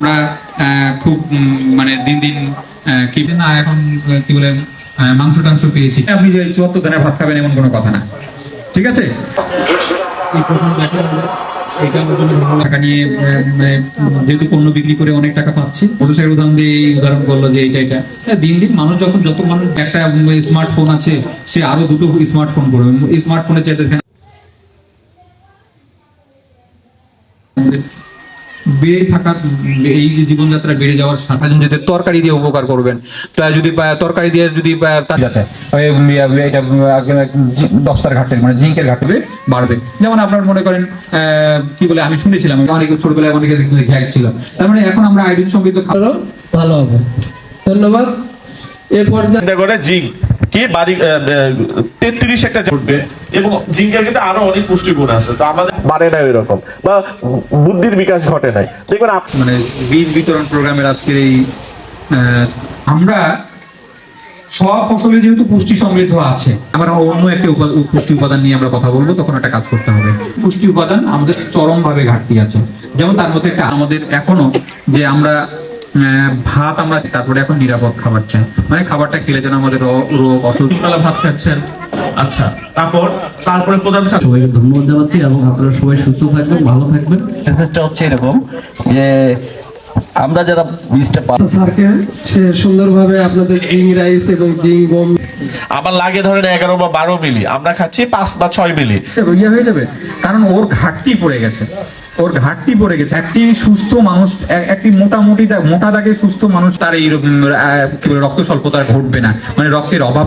আমরা খুব মানে দিন দিন না এখন কি বলে মাংস টাংস পেয়েছি। আপনি যে চুয়াত্তর দিনে ভাত খাবেন এমন কোনো কথা না। ঠিক আছে? মানে, যেহেতু পণ্য বিক্রি করে অনেক টাকা পাচ্ছি যে এটা দিন দিন মানুষ যখন যত মানুষ একটা আছে সে আরও দুটো করবে। স্মার্টফোনে চাইতে বেড়ে থাকা এই যে জীবনযাত্রা বেড়ে যাওয়ার সাথে যদি তরকারি দিয়ে উপকার করবেন তা যদি তরকারি দিয়ে যদি বা- তা- আছে ওই, উম, ইয়া, এটা উম, আহ, ঘাটে মানে জিঙ্কের ঘাটে বাড়বে। যেমন আপনার মনে করেন আহ, কি বলে আমি শুনেছিলাম অনেক ছোটবেলায় অনেকের ঘ্যাট ছিল। তার মানে এখন আমরা আয়োডিন সমৃদ্ধ খাবার ভালো হবে। ধন্যবাদ। এরপর করে জিঙ্ক কি? বাড়ি তেত্রিশ একটা উঠবে এবং জিঙ্কের কিন্তু আরও অনেক পুষ্টিগুণ আছে। তো আমাদের বাড়ে না এরকম বা বুদ্ধির বিকাশ ঘটে নাই। দেখবেন মানে বীজ বিতরণ প্রোগ্রামের আজকের এই আমরা সব ফসলে যেহেতু পুষ্টি সমৃদ্ধ আছে আমরা অন্য একটা পুষ্টি উপাদান নিয়ে আমরা কথা বলব তখন একটা কাজ করতে হবে। পুষ্টি উপাদান আমাদের চরম ভাবে ঘাটতি আছে। যেমন তার মধ্যে একটা আমাদের এখনও যে আমরা আহ, ভাত আমরা তারপরে এখন নিরাপদ খাবার চাই। মানে খাবারটা খেলে যেন আমাদের রোগ অসুখ ভাত খাচ্ছেন। আচ্ছা তারপর তারপরে প্রধান খাদ্য সবাইকে ধন্যবাদ জানাচ্ছি এবং আপনারা সবাই সুস্থ থাকবেন ভালো থাকবেন। মেসেজটা হচ্ছে এরকম যে আমরা যারা বীজটা স্যারকে সে সুন্দরভাবে আপনাদের জিং রাইস এবং জিং গম আমার লাগে ধরেন এগারো বা বারো মিলি আমরা খাচ্ছি পাঁচ বা ছয় মিলি। ইয়ে হয়ে যাবে। কারণ ওর ঘাটতি পড়ে গেছে। ওর ঘাটতি পড়ে গেছে। একটি সুস্থ মানুষ একটি মোটামুটি মোটা দাগে সুস্থ মানুষ তার এই রক্ত স্বল্পতা ঘটবে না। মানে রক্তের অভাব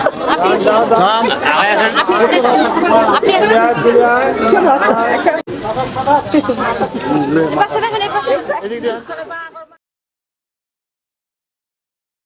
পাশে